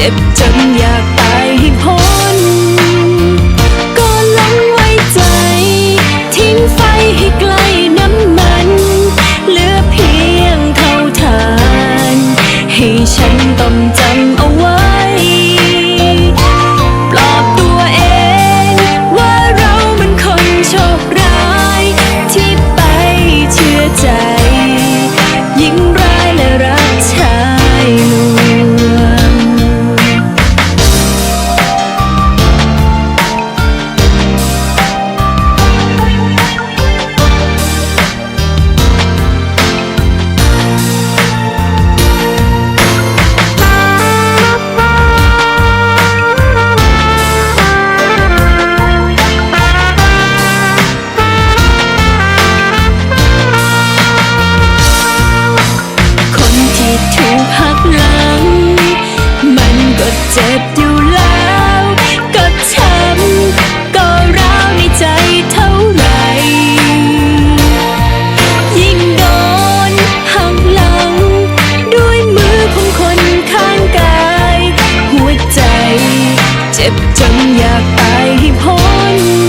เจ็บจนอยากตายให้พ้นก็ลังไว้ใจ ทิ้งไฟให้ไกลน้ำมัน เหลือเพียงเท่าทาน ให้ฉันต้องใจ จ็บอยู่แล้ว ก็ช้ำก็ร้าวในใจเท่าไหร่ ยิ่งโดนหักหลัง ด้วยมือของคนข้างกาย หัวใจ เจ็บจนอยากตายให้พ้น